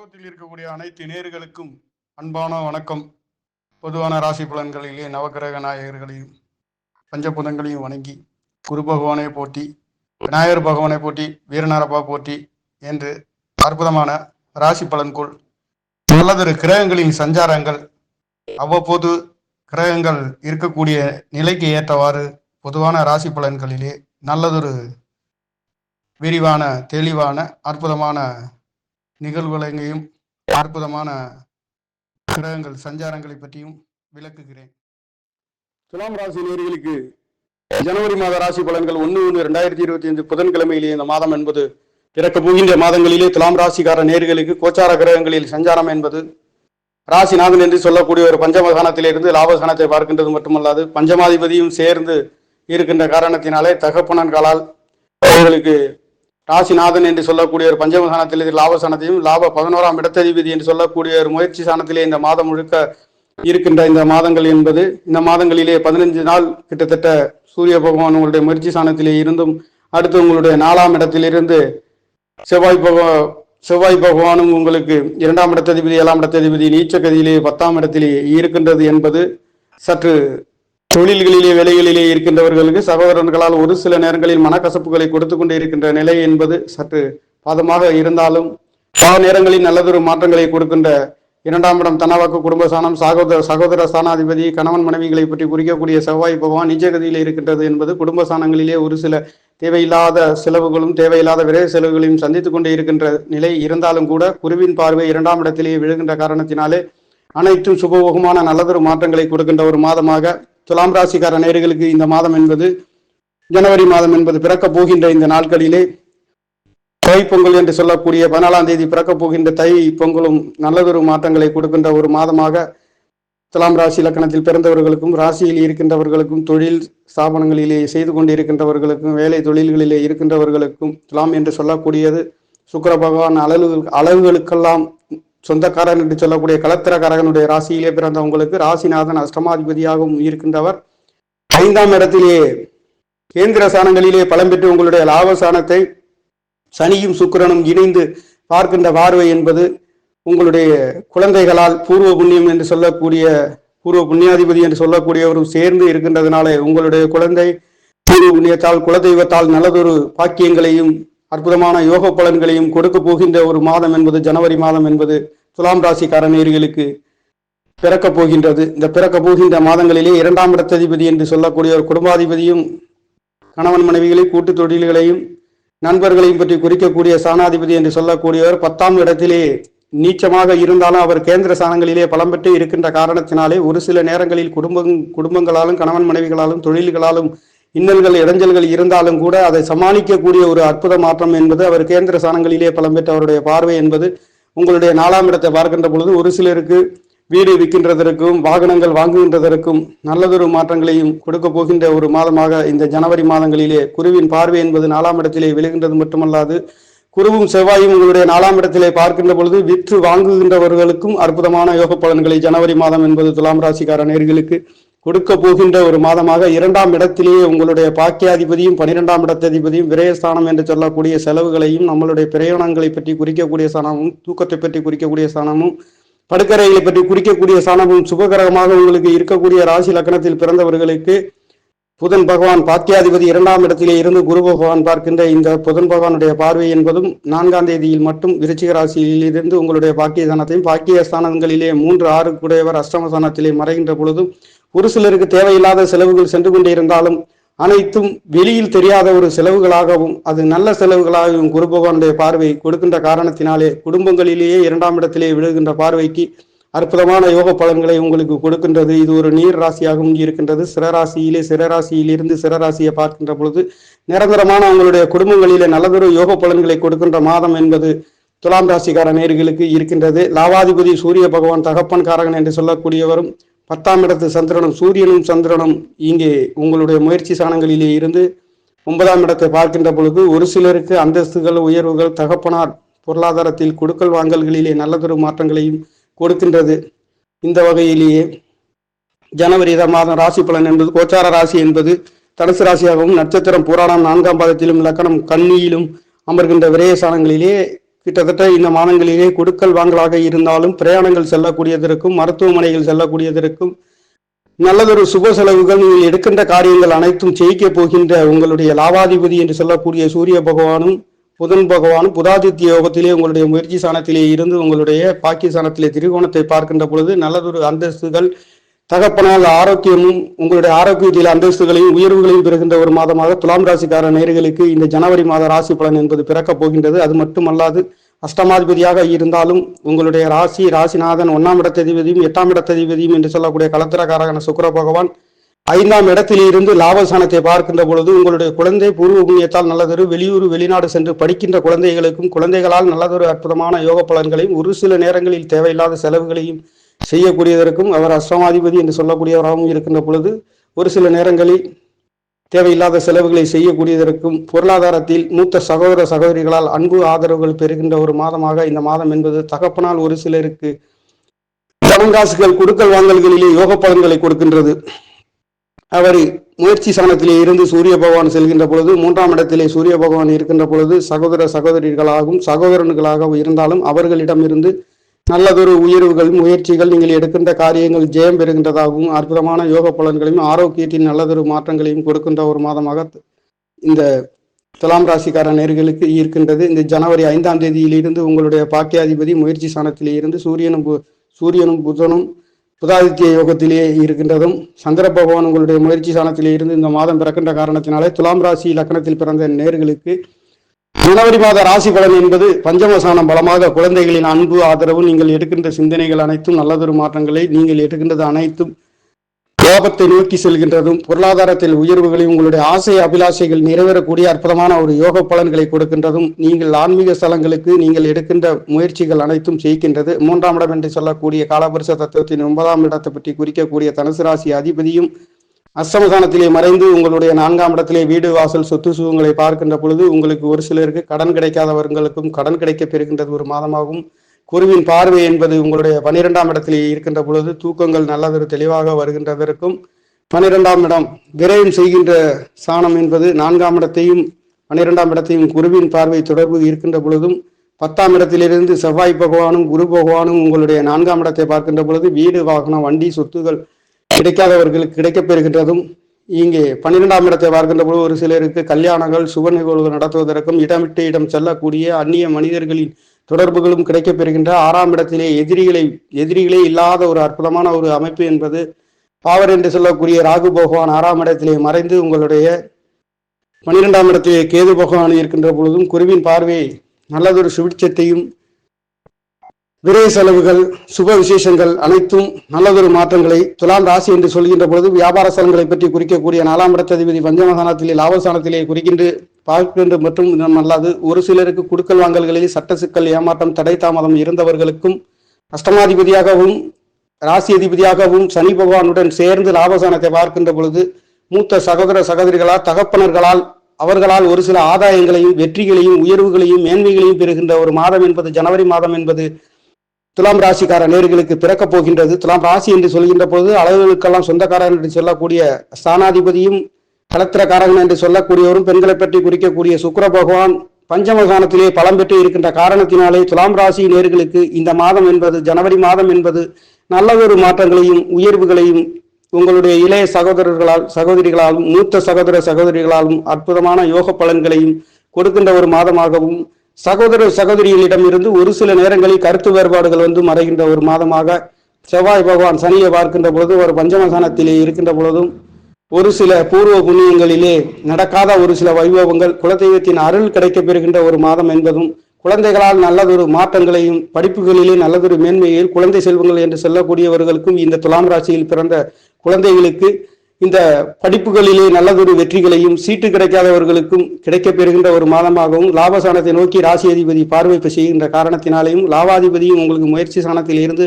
உலகத்தில் இருக்கக்கூடிய அனைத்து நேர்களுக்கும் அன்பான வணக்கம். பொதுவான ராசி பலன்களிலே நவக்கிரக நாயகர்களையும் பஞ்சபுதங்களையும் வணங்கி குரு பகவானை போற்றி விநாயகர் பகவானை போற்றி வீரநாரப்பா போற்றி என்று அற்புதமான ராசி பலன்குள் நல்லதொரு கிரகங்களின் சஞ்சாரங்கள் அவ்வப்போது கிரகங்கள் இருக்கக்கூடிய நிலைக்கு ஏற்றவாறு பொதுவான ராசி பலன்களிலே நல்லதொரு விரிவான தெளிவான அற்புதமான நிகழ்வுகளையும் அற்புதமான கிரகங்கள் சஞ்சாரங்களை பற்றியும் விளக்குகிறேன். துலாம் ராசி நேர்களுக்கு ஜனவரி மாத ராசி பலன்கள் ஒன்று ஒன்று ரெண்டாயிரத்தி இருபத்தி ஐந்து புதன்கிழமையிலே இந்த மாதம் என்பது பிறக்க போகின்ற மாதங்களிலே துலாம் ராசிக்கார நேர்களுக்கு கோச்சார கிரகங்களில் சஞ்சாரம் என்பது ராசிநாதன் என்று சொல்லக்கூடிய ஒரு பஞ்சமகானத்திலிருந்து லாபஸ்தானத்தை பார்க்கின்றது மட்டுமல்லாது பஞ்சமாதிபதியும் சேர்ந்து இருக்கின்ற காரணத்தினாலே தகப்பனன்களால் அவர்களுக்கு ராசிநாதன் என்று சொல்லக்கூடிய ஒரு பஞ்சமஸ்தானத்தில் லாபஸ்தானத்தையும் லாப பதினோராம் இடத்ததிபதி என்று சொல்லக்கூடிய ஒரு முயற்சி சாணத்திலே இந்த மாதம் முழுக்க இருக்கின்ற இந்த மாதங்கள் என்பது இந்த மாதங்களிலே பதினஞ்சு நாள் கிட்டத்தட்ட சூரிய பகவான் உங்களுடைய முயற்சி சாணத்திலே இருந்தும் அடுத்து உங்களுடைய நாலாம் இடத்திலிருந்து செவ்வாய் பகவான் செவ்வாய் பகவானும் உங்களுக்கு இரண்டாம் இடத்ததிபதி ஏழாம் இடத்ததிபதி நீச்ச கதியிலே பத்தாம் இடத்திலே இருக்கின்றது என்பது சற்று தொழில்களிலே வேலைகளிலே இருக்கின்றவர்களுக்கு சகோதரர்களால் ஒரு சில நேரங்களில் மனக்கசப்புகளை கொடுத்து கொண்டு இருக்கின்ற நிலை என்பது சற்று பாதமாக இருந்தாலும் பல நேரங்களில் நல்லதொரு மாற்றங்களை கொடுக்கின்ற இரண்டாம் இடம் தனவாக்கு குடும்ப சாணம் சகோதர சகோதர ஸ்தானாதிபதி கணவன் மனைவிகளை பற்றி குறிக்கக்கூடிய செவ்வாய் பகவான் நிஜகதியில் இருக்கின்றது என்பது குடும்ப ஸ்தானங்களிலே ஒரு சில தேவையில்லாத செலவுகளும் தேவையில்லாத விரைவு செலவுகளையும் சந்தித்து கொண்டே இருக்கின்ற நிலை இருந்தாலும் கூட குருவின் பார்வை இரண்டாம் இடத்திலேயே விழுகின்ற காரணத்தினாலே அனைத்தும் சுபபோகமான நல்லதொரு மாற்றங்களை கொடுக்கின்ற ஒரு மாதமாக துலாம் ராசிக்கார நேர்களுக்கு இந்த மாதம் என்பது ஜனவரி மாதம் என்பது பிறக்கப் போகின்ற இந்த நாட்களிலே தை பொங்கல் என்று சொல்லக்கூடிய பதினாலாம் தேதி பிறக்கப் போகின்ற தை பொங்கலும் நல்லதொரு மாற்றங்களை கொடுக்கின்ற ஒரு மாதமாக துலாம் ராசி இலக்கணத்தில் பிறந்தவர்களுக்கும் ராசியில் இருக்கின்றவர்களுக்கும் தொழில் ஸ்தாபனங்களிலே செய்து கொண்டிருக்கின்றவர்களுக்கும் வேலை தொழில்களிலே இருக்கின்றவர்களுக்கும் துலாம் என்று சொல்லக்கூடியது சுக்கர பகவான் அளவு அளவுகளுக்கெல்லாம் சொந்தக்காரன் என்று சொல்லக்கூடிய கலத்திரக்காரகனுடைய ராசியிலே பிறந்தவங்களுக்கு ராசிநாதன் அஷ்டமாதிபதியாகவும் இருக்கின்றவர். ஐந்தாம் இடத்திலே கேந்திர சாணங்களிலே பலம் பெற்று உங்களுடைய லாபசானத்தை சனியும் சுக்கிரனும் இணைந்து பார்க்கின்ற பார்வை என்பது உங்களுடைய குழந்தைகளால் பூர்வ புண்ணியம் என்று சொல்லக்கூடிய பூர்வ புண்ணியாதிபதி என்று சொல்லக்கூடியவரும் சேர்ந்து இருக்கின்றதுனாலே உங்களுடைய குழந்தை பூர்வ புண்ணியத்தால் குலதெய்வத்தால் நல்லதொரு பாக்கியங்களையும் அற்புதமான யோக பலன்களையும் கொடுக்க போகின்ற ஒரு மாதம் என்பது ஜனவரி மாதம் என்பது துலாம் ராசிக்கார நேர்களுக்கு பிறக்கப் போகின்றது. இந்த பிறக்க போகின்ற மாதங்களிலே இரண்டாம் இடத்ததிபதி என்று சொல்லக்கூடிய ஒரு குடும்பாதிபதியும் கணவன் மனைவிகளை கூட்டு தொழில்களையும் நண்பர்களையும் பற்றி குறிக்கக்கூடிய சாணாதிபதி என்று சொல்லக்கூடியவர் பத்தாம் இடத்திலே நீச்சமாக இருந்தாலும் அவர் கேந்திர சாணங்களிலே பலம் பெற்று இருக்கின்ற காரணத்தினாலே ஒரு சில நேரங்களில் குடும்பம் குடும்பங்களாலும் கணவன் மனைவிகளாலும் தொழில்களாலும் இன்னல்கள் இடைஞ்சல்கள் இருந்தாலும் கூட அதை சமாளிக்கக்கூடிய ஒரு அற்புத மாற்றம் என்பது அவர் கேந்திர சாணங்களிலே பலம் பெற்ற அவருடைய பார்வை என்பது உங்களுடைய நாலாம் இடத்தை பார்க்கின்ற பொழுது ஒரு சிலருக்கு வீடு விற்கின்றதற்கும் வாகனங்கள் வாங்குகின்றதற்கும் நல்லதொரு மாற்றங்களையும் கொடுக்க போகின்ற ஒரு மாதமாக இந்த ஜனவரி மாதங்களிலே குருவின் பார்வை என்பது நாலாம் இடத்திலே விழுகின்றது மட்டுமல்லாது குருவும் செவ்வாயும் உங்களுடைய நாலாம் இடத்திலே பார்க்கின்ற பொழுது விற்று வாங்குகின்றவர்களுக்கும் அற்புதமான யோக பலன்களை ஜனவரி மாதம் என்பது துலாம் ராசிக்கார நேர்களுக்கு கொடுக்க போகின்ற ஒரு மாதமாக இரண்டாம் இடத்திலேயே உங்களுடைய பாக்கியாதிபதியும் பனிரெண்டாம் இடத்ததிபதியும் விரயஸ்தானம் என்று சொல்லக்கூடிய செலவுகளையும் நம்மளுடைய பிரயாணங்களை பற்றி குறிக்கக்கூடிய ஸ்தானமும் தூக்கத்தை பற்றி குறிக்கக்கூடிய ஸ்தானமும் படுக்கரைகளை பற்றி குறிக்கக்கூடிய ஸ்தானமும் சுபகரகமாக உங்களுக்கு இருக்கக்கூடிய ராசி லக்கணத்தில் பிறந்தவர்களுக்கு புதன் பகவான் பாக்கியாதிபதி இரண்டாம் இடத்திலே இருந்து குரு பகவான் பார்க்கின்ற இந்த புதன் பகவானுடைய பார்வை என்பதும் நான்காம் தேதியில் மட்டும் விருச்சிக ராசியில் இருந்து உங்களுடைய பாக்கிய ஸ்தானத்தையும் பாக்கிய ஸ்தானங்களிலே மூன்று ஆறு குடையவர் அஷ்டமஸ்தானத்திலே மறைகின்ற பொழுதும் ஒரு சிலருக்கு தேவையில்லாத செலவுகள் சென்று கொண்டே இருந்தாலும் அனைத்தும் வெளியில் தெரியாத ஒரு செலவுகளாகவும் அது நல்ல செலவுகளாகவும் குரு பகவானுடைய பார்வை கொடுக்கின்ற காரணத்தினாலே குடும்பங்களிலேயே இரண்டாம் இடத்திலே விழுகின்ற பார்வைக்கு அற்புதமான யோக பலன்களை உங்களுக்கு கொடுக்கின்றது. இது ஒரு நீர் ராசியாகவும் இருக்கின்றது சிறராசியிலே சிறராசியிலிருந்து சிறராசியை பார்க்கின்ற பொழுது நிரந்தரமான உங்களுடைய குடும்பங்களிலே நல்லதொரு யோக பலன்களை கொடுக்கின்ற மாதம் என்பது துலாம் ராசிக்கார நேர்களுக்கு இருக்கின்றது. லாவாதிபதி சூரிய பகவான் தகப்பன் காரகன் என்று சொல்லக்கூடியவரும் பத்தாம் இடத்து சந்திரனும் சூரியனும் சந்திரனும் இங்கே உங்களுடைய முயற்சி சாணங்களிலே இருந்து ஒன்பதாம் இடத்தை பார்க்கின்ற பொழுது ஒரு சிலருக்கு அந்தஸ்துகள் உயர்வுகள் தகப்பனார் பொருளாதாரத்தில் கொடுக்கல் வாங்கல்களிலே நல்லதொரு மாற்றங்களையும் கொடுக்கின்றது. இந்த வகையிலேயே ஜனவரி மாதம் ராசி பலன் என்பது கோச்சார ராசி என்பது தனுசு ராசியாகவும் நட்சத்திரம் புராணம் நான்காம் பாதத்திலும் லக்கணம் கண்ணியிலும் அமர்கின்ற விரயசானங்களிலே கிட்டத்தட்ட இந்த மாதங்களிலே கொடுக்கல் வாங்கலாக இருந்தாலும் பிரயாணங்கள் செல்லக்கூடியதற்கும் மருத்துவமனைகள் செல்லக்கூடியதற்கும் நல்லதொரு சுப செலவுகள் நீங்கள் எடுக்கின்ற காரியங்கள் அனைத்தும் ஜெயிக்கப் போகின்ற உங்களுடைய லாபாதிபதி என்று சொல்லக்கூடிய சூரிய பகவானும் புதன் பகவானும் புதாதித்ய யோகத்திலே உங்களுடைய முயற்சி சாணத்திலே இருந்து உங்களுடைய பாக்கிய திரிகோணத்தை பார்க்கின்ற பொழுது நல்லதொரு அந்தஸ்துகள் தகப்பனால் ஆரோக்கியமும் உங்களுடைய ஆரோக்கியத்தில் அந்தஸ்துகளையும் உயர்வுகளையும் பெறுகின்ற ஒரு மாதமாக துலாம் ராசிக்கார நேர்களுக்கு இந்த ஜனவரி மாத ராசி பலன் என்பது பிறக்கப் போகின்றது. அது மட்டுமல்லாது அஷ்டமாதிபதியாக இருந்தாலும் உங்களுடைய ராசி ராசிநாதன் ஒன்னாம் இடத்ததிபதியும் எட்டாம் இடத்ததிபதியும் என்று சொல்லக்கூடிய கலத்திரக்காரகன சுக்கர பகவான் ஐந்தாம் இடத்தில் இருந்து பார்க்கின்ற பொழுது உங்களுடைய குழந்தை பூர்வ புண்ணியத்தால் நல்லதொரு வெளியூர் வெளிநாடு சென்று படிக்கின்ற குழந்தைகளுக்கும் குழந்தைகளால் நல்லதொரு அற்புதமான யோக பலன்களையும் ஒரு சில நேரங்களில் தேவையில்லாத செலவுகளையும் செய்யக்கூடியதற்கும் அவர் அஷ்டமாதிபதி என்று சொல்லக்கூடியவராகவும் இருக்கின்ற பொழுது ஒரு சில நேரங்களில் தேவையில்லாத செலவுகளை செய்யக்கூடியதற்கும் பொருளாதாரத்தில் மூத்த சகோதர சகோதரிகளால் அன்பு ஆதரவுகள் பெறுகின்ற ஒரு மாதமாக இந்த மாதம் என்பது தகப்பனால் ஒரு சிலருக்கு பணங்காசுகள் கொடுக்கல் வாங்கல்களிலே யோக பலன்களை கொடுக்கின்றது. அவர் முயற்சி சாணத்திலே இருந்து சூரிய பகவான் செல்கின்ற பொழுது மூன்றாம் இடத்திலே சூரிய பகவான் இருக்கின்ற பொழுது சகோதர சகோதரிகளாகவும் சகோதரன்களாகவும் இருந்தாலும் அவர்களிடமிருந்து நல்லதொரு உயர்வுகள் முயற்சிகள் நீங்கள் எடுக்கின்ற காரியங்கள் ஜெயம் பெறுகின்றதாகவும் அற்புதமான யோக பலன்களையும் ஆரோக்கியத்தின் நல்லதொரு மாற்றங்களையும் கொடுக்கின்ற ஒரு மாதமாக இந்த துலாம் ராசிக்கார நேர்களுக்கு இருக்கின்றது. இந்த ஜனவரி ஐந்தாம் தேதியிலிருந்து உங்களுடைய பாக்கியாதிபதி முயற்சி ஸ்தானத்திலே இருந்து சூரியனும் சூரியனும் புதனும் புதாதித்ய யோகத்திலேயே இருக்கின்றதும் சந்திர பகவான் உங்களுடைய முயற்சி ஸ்தானத்திலே இருந்து இந்த மாதம் பிறக்கின்ற காரணத்தினாலே துலாம் ராசி லக்கணத்தில் பிறந்த நேர்களுக்கு ஜனவரி மாத ராசி பலன் என்பது பஞ்சமசானம் பலமாக குழந்தைகளின் அன்பு ஆதரவு நீங்கள் எடுக்கின்ற சிந்தனைகள் அனைத்தும் நல்லதொரு மாற்றங்களை நீங்கள் எடுக்கின்றது அனைத்தும் யோகத்தை நோக்கி செல்கின்றதும் பொருளாதாரத்தில் உயர்வுகளை உங்களுடைய ஆசை அபிலாஷைகள் நிறைவேறக்கூடிய அற்புதமான ஒரு யோக பலன்களை கொடுக்கின்றதும் நீங்கள் ஆன்மீக ஸ்தலங்களுக்கு நீங்கள் எடுக்கின்ற முயற்சிகள் அனைத்தும் செய்கின்றது மூன்றாம் இடம் என்று சொல்லக்கூடிய காலபரிச தத்துவத்தின் ஒன்பதாம் இடத்தை பற்றி குறிக்கக்கூடிய தனுசு ராசி அதிபதியும் அஸ்தமதானத்திலே மறைந்து உங்களுடைய நான்காம் இடத்திலே வீடு வாசல் சொத்து சுகங்களை பார்க்கின்ற பொழுது உங்களுக்கு ஒரு சிலருக்கு கடன் கிடைக்காதவர்களுக்கும் கடன் கிடைக்க பெறுகின்றது ஒரு மாதமாகும். குருவின் பார்வை என்பது உங்களுடைய பனிரெண்டாம் இடத்திலே இருக்கின்ற பொழுது தூக்கங்கள் நல்லதொரு தெளிவாக வருகின்றதற்கும் பனிரெண்டாம் இடம் விரயம் செய்கின்ற சாணம் என்பது நான்காம் இடத்தையும் பனிரெண்டாம் இடத்தையும் குருவின் பார்வை தொடர்பு இருக்கின்ற பொழுதும் பத்தாம் இடத்திலிருந்து செவ்வாய் பகவானும் குரு பகவானும் உங்களுடைய நான்காம் இடத்தை பார்க்கின்ற பொழுது வீடு வாகனம் வண்டி சொத்துகள் கிடைக்காதவர்களுக்கு கிடைக்கப்பெறுகின்றதும் இங்கே பன்னிரெண்டாம் இடத்தை பார்க்கின்ற போது ஒரு சிலருக்கு கல்யாணங்கள் சுப நிகழ்வுகள் நடத்துவதற்கும் இடமிட்டு இடம் செல்லக்கூடிய அந்நிய மனிதர்களின் தொடர்புகளும் கிடைக்கப்பெறுகின்ற ஆறாம் இடத்திலே எதிரிகளை எதிரிகளே இல்லாத ஒரு அற்புதமான ஒரு அமைப்பு என்பது பாவர் என்று சொல்லக்கூடிய ராகு பகவான் ஆறாம் இடத்திலே மறைந்து உங்களுடைய பன்னிரெண்டாம் இடத்திலே கேது பகவான் இருக்கின்ற பொழுதும் குருவின் பார்வை நல்லதொரு சுபிட்சத்தையும் விரை செலவுகள் சுப விசேஷங்கள் அனைத்தும் நல்லதொரு மாற்றங்களை துலாம் ராசி என்று சொல்கின்ற பொழுது வியாபார ஸ்தலங்களை பற்றி குறிக்கக்கூடிய நாலாம் இடத்ததிபதி பஞ்சமசானத்திலே லாபஸ்தானத்திலே குறிக்கின்ற பார்க்கின்ற மற்றும் அல்லாது ஒரு சிலருக்கு குடுக்கல் வாங்கல்களில் சட்ட சிக்கல் ஏமாற்றம் தடை தாமதம் இருந்தவர்களுக்கும் அஷ்டமாதிபதியாகவும் ராசி அதிபதியாகவும் சனி பகவானுடன் சேர்ந்து லாபசானத்தை பார்க்கின்ற பொழுது மூத்த சகோதர சகோதரிகளால் தகப்பனர்களால் அவர்களால் ஒரு சில ஆதாயங்களையும் வெற்றிகளையும் உயர்வுகளையும் மேன்மைகளையும் பெறுகின்ற ஒரு மாதம் என்பது ஜனவரி மாதம் என்பது துலாம் ராசிக்கார நேர்களுக்கு பிறக்கப் போகின்றது. துலாம் ராசி என்று சொல்கின்ற போது அளவுகளுக்கெல்லாம் சொந்தக்காரன் என்று சொல்லக்கூடிய ஸ்தானாதிபதியும் கலத்திரக்காரகன் என்று சொல்லக்கூடியவரும் பெண்களை பற்றி குறிக்கக்கூடிய சுக்கர பகவான் பஞ்சமகானத்திலே பலம் பெற்று இருக்கின்ற காரணத்தினாலே துலாம் ராசி நேர்களுக்கு இந்த மாதம் என்பது ஜனவரி மாதம் என்பது நல்லதொரு மாற்றங்களையும் உயர்வுகளையும் உங்களுடைய இளைய சகோதரர்களால் சகோதரிகளாலும் மூத்த சகோதர சகோதரிகளாலும் அற்புதமான யோக பலன்களையும் கொடுக்கின்ற ஒரு மாதமாகவும் சகோதர சகோதரிகளிடம் இருந்து ஒரு சில நேரங்களில் கருத்து வேறுபாடுகள் வந்து மறைகின்ற ஒரு மாதமாக செவ்வாய் பகவான் சனியை பார்க்கின்ற பொழுது ஒரு பஞ்சமசானத்திலே இருக்கின்ற பொழுதும் ஒரு சில பூர்வ புண்ணியங்களிலே நடக்காத ஒரு சில வைபவங்கள் குலதெய்வத்தின் அருள் கிடைக்கப் பெறுகின்ற ஒரு மாதம் என்பதும் குழந்தைகளால் நல்லதொரு மாற்றங்களையும் படிப்புகளிலே நல்லதொரு மேன்மையில் குழந்தை செல்வங்கள் என்று சொல்லக்கூடியவர்களுக்கும் இந்த துலாம் ராசியில் பிறந்த குழந்தைகளுக்கு இந்த படிப்புகளிலே நல்லதொரு வெற்றிகளையும் சீட்டு கிடைக்காதவர்களுக்கும் கிடைக்கப்பெறுகின்ற ஒரு மாதமாகவும் லாபசானத்தை நோக்கி ராசி அதிபதி பார்வை செய்கின்ற காரணத்தினாலேயும் லாபாதிபதியும் உங்களுக்கு முயற்சி சாணத்தில் இருந்து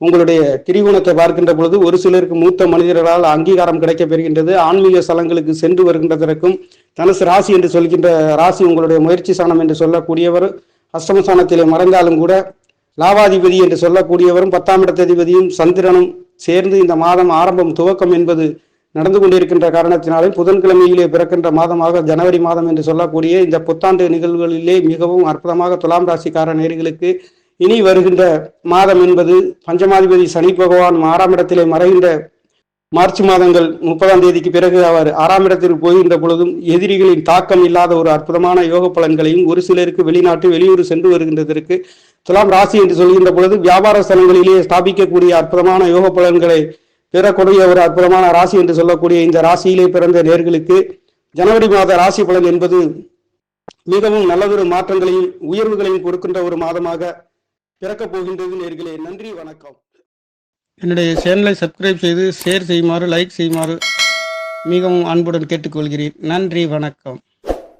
உங்களுடைய திரிகுணத்தை பார்க்கின்ற பொழுது ஒரு சிலருக்கு மூத்த மனிதர்களால் அங்கீகாரம் கிடைக்கப் பெறுகின்றது ஆன்மீக ஸ்தலங்களுக்கு சென்று வருகின்றதற்கும் தனுசு ராசி என்று சொல்கின்ற ராசி உங்களுடைய முயற்சி சாணம் என்று சொல்லக்கூடியவர் அஷ்டம சாணத்திலே மறைந்தாலும் கூட லாபாதிபதி என்று சொல்லக்கூடியவரும் பத்தாம் இடத்ததிபதியும் சந்திரனும் சேர்ந்து இந்த மாதம் ஆரம்பம் துவக்கம் என்பது நடந்து கொண்டிருக்கின்ற காரணத்தினாலே புதன்கிழமையிலே பிறக்கின்ற மாதமாக ஜனவரி மாதம் என்று சொல்லக்கூடிய இந்த புத்தாண்டு நிகழ்வுகளிலே மிகவும் அற்புதமாக துலாம் ராசிக்கார நேர்களுக்கு இனி வருகின்ற மாதம் என்பது பஞ்சமாதிபதி சனி பகவான் ஆறாம் இடத்திலே மறைகின்ற மார்ச் மாதங்கள் முப்பதாம் தேதிக்கு பிறகு அவர் ஆறாம் இடத்திற்கு போகின்ற பொழுதும் எதிரிகளின் தாக்கம் இல்லாத ஒரு அற்புதமான யோக பலன்களையும் ஒரு சிலருக்கு வெளிநாட்டு வெளியூர் சென்று வருகின்றதற்கு துலாம் ராசி என்று சொல்கின்ற பொழுது வியாபார ஸ்தலங்களிலேயே ஸ்தாபிக்கக்கூடிய அற்புதமான யோக பலன்களை பெறக்கூடிய ஒரு அற்புதமான ராசி என்று சொல்லக்கூடிய இந்த ராசியிலே பிறந்த நேர்களுக்கு ஜனவரி மாத ராசி பலன் என்பது மிகவும் நல்லதொரு மாற்றங்களையும் உயர்வுகளையும் கொடுக்கின்ற ஒரு மாதமாக பிறக்கப் போகின்றது நேர்களே. நன்றி வணக்கம். என்னுடைய சேனலை சப்ஸ்கிரைப் செய்து ஷேர் செய்யுமாறு லைக் செய்யுமாறு மிகவும் அன்புடன் கேட்டுக்கொள்கிறேன். நன்றி வணக்கம்.